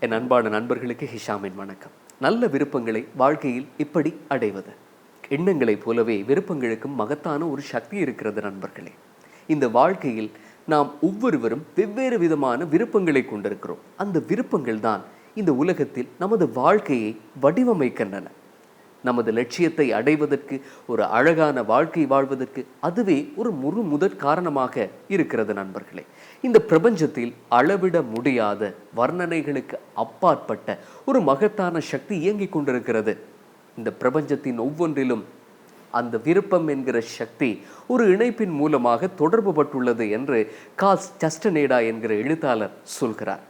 என் அன்பான நண்பர்களுக்கு ஹிஷாமின் வணக்கம். நல்ல விருப்பங்களை வாழ்க்கையில் இப்படி அடைவது. எண்ணங்களைப் போலவே விருப்பங்களுக்கும் மகத்தான ஒரு சக்தி இருக்கிறது நண்பர்களே. இந்த வாழ்க்கையில் நாம் ஒவ்வொருவரும் வெவ்வேறு விதமான விருப்பங்களை கொண்டிருக்கிறோம். அந்த விருப்பங்கள் தான் இந்த உலகத்தில் நமது வாழ்க்கையை வடிவமைக்கின்றன. நமது லட்சியத்தை அடைவதற்கு ஒரு அழகான வாழ்க்கை வாழ்வதற்கு அதுவே ஒரு முழு முதற் காரணமாக இருக்கிறது நண்பர்களே. இந்த பிரபஞ்சத்தில் அளவிட முடியாத வர்ணனைகளுக்கு அப்பாற்பட்ட ஒரு மகத்தான சக்தி இயங்கிக் கொண்டிருக்கிறது. இந்த பிரபஞ்சத்தின் ஒவ்வொன்றிலும் அந்த விருப்பம் என்கிற சக்தி ஒரு இணைப்பின் மூலமாக தொடர்பு பட்டுள்ளது என்று காஸ் சஸ்டனேடா என்கிற எழுத்தாளர் சொல்கிறார்.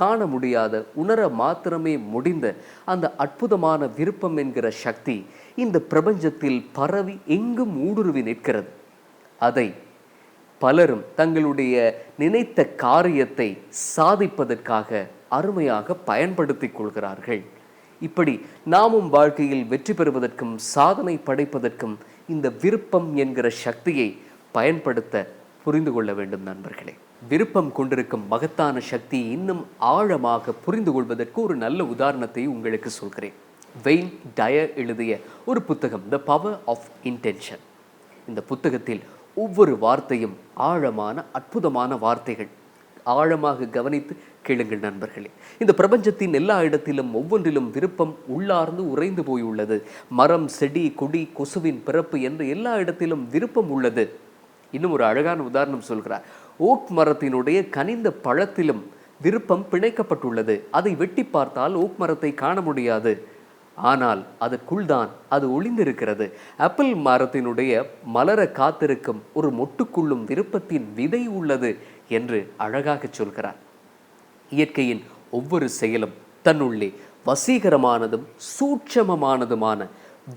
காண முடியாத உணர மாத்திரமே முடிந்த அந்த அற்புதமான விருப்பம் என்கிற சக்தி இந்த பிரபஞ்சத்தில் பரவி எங்கும் ஊடுருவி நிற்கிறது. அதை பலரும் தங்களுடைய நினைத்த காரியத்தை சாதிப்பதற்காக அருமையாக பயன்படுத்திக் கொள்கிறார்கள். இப்படி நாமும் வாழ்க்கையில் வெற்றி பெறுவதற்கும் சாதனை படைப்பதற்கும் இந்த விருப்பம் என்கிற சக்தியை பயன்படுத்த புரிந்து கொள்ள வேண்டும் நண்பர்களே. விருப்பம் கொண்டிருக்கும் மகத்தான சக்தி இன்னும் ஆழமாக புரிந்து கொள்வதற்கு ஒரு நல்ல உதாரணத்தை உங்களுக்கு சொல்கிறேன். வெயின் டயர் எழுதிய ஒரு புத்தகம் த பவர் ஆஃப் இன்டென்ஷன் இந்த புத்தகத்தில் ஒவ்வொரு வார்த்தையும் ஆழமான அற்புதமான வார்த்தைகள். ஆழமாக கவனித்து கேளுங்கள் நண்பர்களே. இந்த பிரபஞ்சத்தின் எல்லா இடத்திலும் ஒவ்வொன்றிலும் விருப்பம் உள்ளார்ந்து உறைந்து போயுள்ளது. மரம் செடி கொடி கொசுவின் பிறப்பு என்று எல்லா இடத்திலும் விருப்பம் உள்ளது. இன்னும் ஒரு அழகான உதாரணம் சொல்கிறார். ஓக் மரத்தினுடைய கனிந்த பழத்திலும் விருப்பம் பிணைக்கப்பட்டுள்ளது. அதை வெட்டி பார்த்தால் ஓக் மரத்தை காண முடியாது. ஆனால் அதற்குள்தான் அது ஒளிந்திருக்கிறது. ஆப்பிள் மரத்தினுடைய மலர காத்திருக்கும் ஒரு மொட்டுக்குள்ளும் விருப்பத்தின் விதை உள்ளது என்று அழகாக சொல்கிறார். இயற்கையின் ஒவ்வொரு செயலும் தன்னுள்ளே வசீகரமானதும் சூட்சமமானதுமான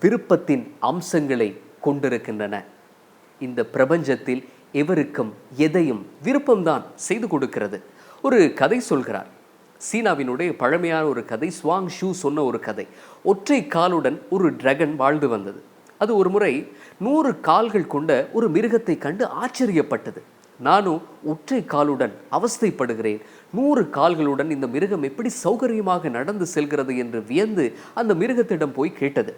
விருப்பத்தின் அம்சங்களை கொண்டிருக்கின்றன. இந்த பிரபஞ்சத்தில் எவருக்கும் எதையும் விருப்பம்தான் செய்து கொடுக்கிறது. ஒரு கதை சொல்கிறார். சீனாவினுடைய பழமையான ஒரு கதை ஸ்வாங் ஷூ சொன்ன ஒரு கதை. ஒற்றை காலுடன் ஒரு டிரகன் வாழ்ந்து வந்தது. அது ஒரு முறை நூறு கால்கள் கொண்ட ஒரு மிருகத்தை கண்டு ஆச்சரியப்பட்டது. நானும் ஒற்றை காலுடன் அவஸ்தைப்படுகிறேன். நூறு கால்களுடன் இந்த மிருகம் எப்படி சௌகரியமாக நடந்து செல்கிறது? என்று வியந்து அந்த மிருகத்திடம் போய் கேட்டது.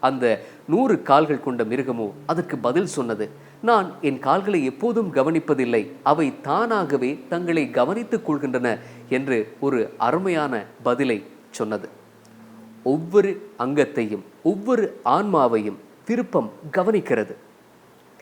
அந்த நூறு கால்கள் கொண்ட மிருகமோ அதற்கு பதில் சொன்னது. நான் என் கால்களை எப்போதும் கவனிப்பதில்லை. அவை தானாகவே தங்களை கவனித்துக் கொள்கின்றன என்று ஒரு அருமையான பதிலை சொன்னது. ஒவ்வொரு அங்கத்தையும் ஒவ்வொரு ஆன்மாவையும் விருப்பம் கவனிக்கிறது.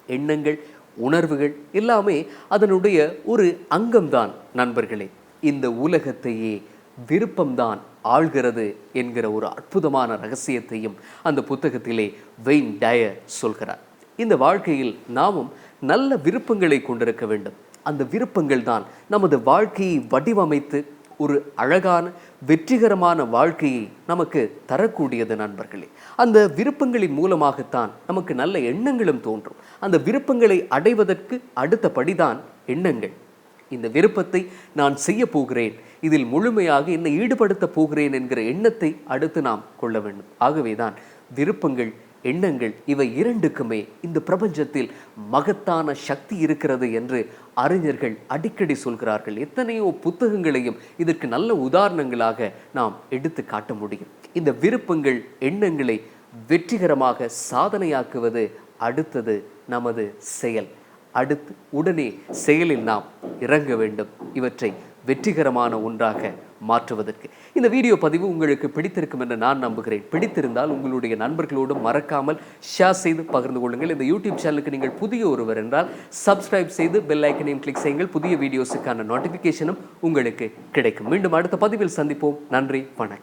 எண்ணங்கள் உணர்வுகள் எல்லாமே அதனுடைய ஒரு அங்கம்தான் நண்பர்களே. இந்த உலகத்தையே விருப்பம்தான் ஆள்கிறது என்கிற ஒரு அற்புதமான ரகசியத்தையும் அந்த புத்தகத்திலே வெயின் டயர் சொல்கிறார். இந்த வாழ்க்கையில் நாமும் நல்ல விருப்பங்களை கொண்டிருக்க வேண்டும். அந்த விருப்பங்கள் தான் நமது வாழ்க்கையை வடிவமைத்து ஒரு அழகான வெற்றிகரமான வாழ்க்கையை நமக்கு தரக்கூடியது நண்பர்களே. அந்த விருப்பங்களின் மூலமாகத்தான் நமக்கு நல்ல எண்ணங்களும் தோன்றும். அந்த விருப்பங்களை அடைவதற்கு அடுத்த படிதான் எண்ணங்கள். இந்த விருப்பத்தை நான் செய்ய போகிறேன். இதில் முழுமையாக என்னை ஈடுபடுத்த போகிறேன் என்கிற எண்ணத்தை அடுத்து நாம் கொள்ள வேண்டும். ஆகவேதான் விருப்பங்கள் எண்ணங்கள் இவை இரண்டுக்குமே இந்த பிரபஞ்சத்தில் மகத்தான சக்தி இருக்கிறது என்று அறிஞர்கள் அடிக்கடி சொல்கிறார்கள். எத்தனையோ புத்தகங்களையும் இதற்கு நல்ல உதாரணங்களாக நாம் எடுத்து காட்ட முடியும். இந்த விருப்பங்கள் எண்ணங்களை வெற்றிகரமாக சாதனையாக்குவது அடுத்தது நமது செயல். அடுத்து உடனே செயலில் நாம் இறங்க வேண்டும். இவற்றை வெற்றிகரமான ஒன்றாக மாற்றுவதற்கு. இந்த வீடியோ பதிவு உங்களுக்கு பிடித்திருக்கும் என்று நான் நம்புகிறேன். பிடித்திருந்தால் உங்களுடைய நண்பர்களோடும் மறக்காமல் ஷேர் செய்து பகிர்ந்து கொள்ளுங்கள். இந்த யூடியூப் சேனலுக்கு நீங்கள் புதிய ஒருவர் என்றால் சப்ஸ்கிரைப் செய்து பெல் ஐக்கனையும் கிளிக் செய்யுங்கள். புதிய வீடியோஸுக்கான நோட்டிஃபிகேஷனும் உங்களுக்கு கிடைக்கும். மீண்டும் அடுத்த பதிவில் சந்திப்போம். நன்றி வணக்கம்.